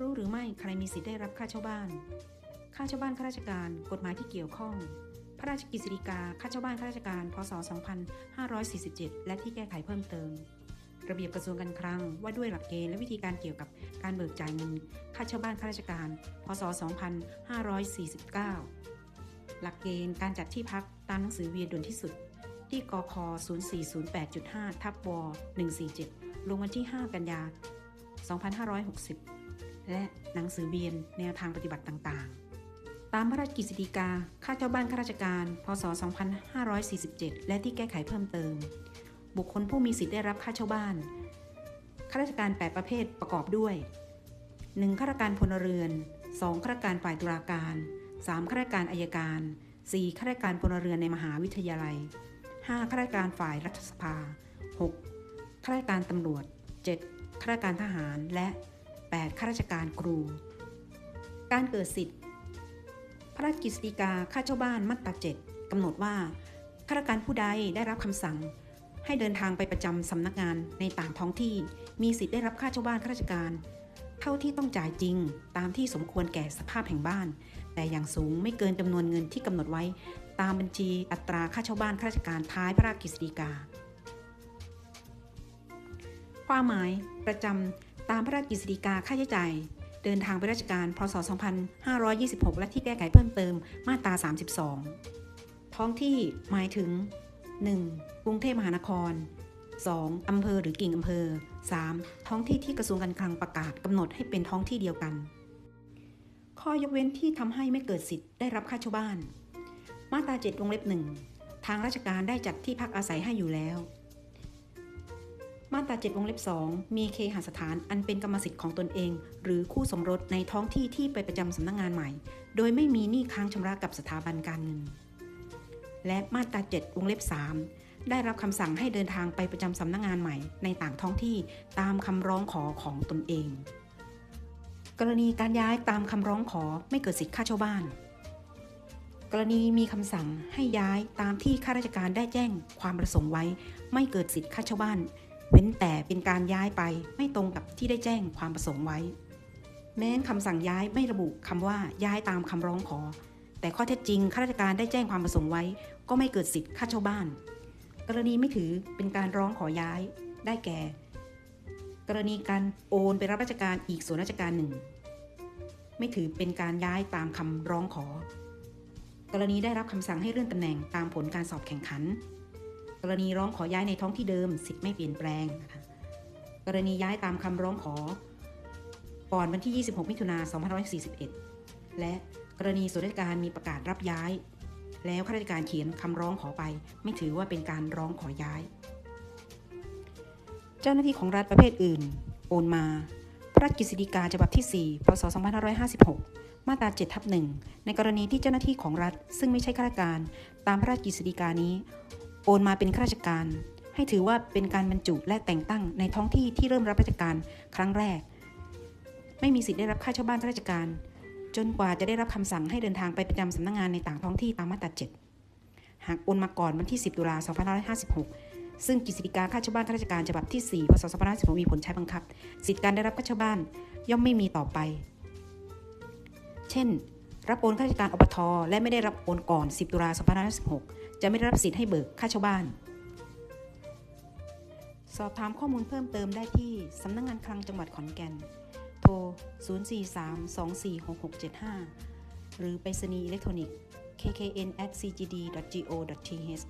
รู้หรือไม่ใครมีสิทธิ์ได้รับค่าเช่าบ้าน ค่าเช่าบ้านข้าราชการ กฎหมายที่เกี่ยวข้อง พระราชกฤษฎีกาค่าเช่าบ้านข้าราชการ พศ 2547 และที่แก้ไขเพิ่มเติม ระเบียบกระทรวงการคลังว่าด้วยหลักเกณฑ์และวิธีการเกี่ยวกับการเบิกจ่ายเงิน ค่าเช่าบ้านข้าราชการ พศ 2549 หลักเกณฑ์การจัดที่พักตามหนังสือเวียนด่วนที่สุด ที่กค0408.5ทับว147 ลงวันที่ 5 กันยา2560 และหนังสือเวียนแนวทางปฏิบัติต่างๆ ตามพระราชกฤษฎีกาค่าเช่าบ้านข้าราชการ พศ 2547 และที่แก้ไขเพิ่มเติม บุคคลผู้มีสิทธิ์ได้รับค่าเช่าบ้านข้าราชการ 8 ประเภทประกอบด้วย 1. ข้าราชการพลเรือน 2. ข้าราชการฝ่ายตุลาการ 3. ข้าราชการอายการ 4. ข้าราชการพลเรือนในมหาวิทยาลัย 5. ข้าราชการฝ่ายรัฐสภา 6. ข้าราชการตำรวจ 7. ข้าราชการทหารและ 8. ข้าราชการครู การเกิดสิทธิ์ พระราชกฤษฎีกาค่าเช่าบ้านมาตรา7กำหนดว่าข้าราชการผู้ใดได้รับคำสั่ง ให้เดินทางไปประจำสำนักงานในต่างท้องที่มีสิทธิ์ได้รับค่าเช่าบ้านข้าราชการ เท่าที่ต้องจ่ายจริงตามที่สมควรแก่สภาพแห่งบ้าน แต่อย่างสูงไม่เกินจำนวนเงินที่กำหนดไว้ ตามบัญชีอัตราค่าเช่าบ้านข้าราชการท้ายพระราชกฤษฎีกา ความหมายประจำ ตามพระราชกฤษฎีกาค่าใช้จ่าย เดินทางไปราชการ พศ 2526 และที่แก้ไขเพิ่มเติมมาตรา 32 ท้องที่หมายถึง 1. กรุงเทพมหานคร 2. อำเภอหรือกิ่งอำเภอ 3. ท้องที่ที่กระทรวงการคลังประกาศกำหนดให้เป็นท้องที่เดียวกัน ข้อยกเว้นที่ทำให้ไม่เกิดสิทธิ์ได้รับค่าเช่าบ้าน มาตรา 7 วงเล็บหนึ่งทางราชการได้จัดที่พักอาศัยให้อยู่แล้ว มาตรา7วงเล็บ 2 มีเคหสถานอันเป็นกรรมสิทธิ์ของตนเอง หรือคู่สมรสในท้องที่ที่ไปประจำสำนักงงานใหม่ โดยไม่มีหนี้ค้างชำระกับสถาบันการเงิน และมาตรา7วงเล็บ 3 ได้รับคำสั่งให้เดินทางไปประจำสำนักงงานใหม่ ในต่างท้องที่ตามคำร้องขอของตนเอง กรณีการย้ายตามคำร้องขอไม่เกิดสิทธิ์ค่าเช่าบ้านกรณีมีคำสั่งให้ย้ายตามที่ข้าราชการได้แจ้งความประสงค์ไว้ ไม่เกิดสิทธิ์ค่าเช่าบ้าน เว้นแต่เป็นการย้ายไปไม่ตรงกับที่ได้แจ้งความประสงค์ไว้ แม้นคำสั่งย้ายไม่ระบุคำว่าย้ายตามคำร้องขอ แต่ข้อเท็จจริงข้าราชการได้แจ้งความประสงค์ไว้ ก็ไม่เกิดสิทธิ์ค่าเช่าบ้าน กรณีไม่ถือเป็นการร้องขอย้ายได้แก่ กรณีการโอนไปรับราชการอีกส่วนราชการหนึ่ง ไม่ถือเป็นการย้ายตามคำร้องขอ กรณีได้รับคำสั่งให้เลื่อนตำแหน่งตามผลการสอบแข่งขัน กรณีร้องขอย้ายในท้องที่เดิม สิทธิ์ไม่เปลี่ยนแปลงนะคะกรณีย้ายตามคำร้องขอ ก่อนวันที่ 26 มิถุนา2541 และกรณีส่วนราชการมีประกาศรับย้าย แล้วข้าราชการเขียนคำร้องขอไป ไม่ถือว่าเป็นการร้องขอย้ายเจ้าหน้าที่ของรัฐประเภทอื่น โอนมา พระราชกฤษฎีกาฉบับที่ 4 พศ 2556 มาตรา7ทับ1ในกรณีที่เจ้าหน้าที่ของรัฐ ซึ่งไม่ใช่ข้าราชการ ตามพระราชกฤษฎีกานี้ โอนมาเป็นข้าราชการ ให้ถือว่าเป็นการบรรจุและแต่งตั้งในท้องที่ที่เริ่มรับราชการครั้งแรก ไม่มีสิทธิ์ได้รับค่าเช่าบ้านข้าราชการ จนกว่าจะได้รับคำสั่งให้เดินทางไปประจำสำนักงงานในต่างท้องที่ตามมาตรา7หากโอนมาก่อนวันที่ 10 ตุลา2556 ซึ่งกฤษฎีกาค่าเช่าบ้านข้าราชการฉบับที่4พศ2516มีผลใช้บังคับ สิทธิการได้รับค่าเช่าบ้านย่อมไม่มีต่อไป เช่น รับโอนข้าราชการอบทและไม่ได้รับโอนก่อน 10 ตุลา2516 จะไม่ได้รับสิทธิ์ให้เบิกค่าเช่าบ้าน สอบถามข้อมูลเพิ่มเติมได้ที่สำนักงงานคลังจังหวัดขอนแก่น โทร 043-246675 หรือไปรษณีย์อิเล็กทรอนิกส์ kkn@cgd.go.th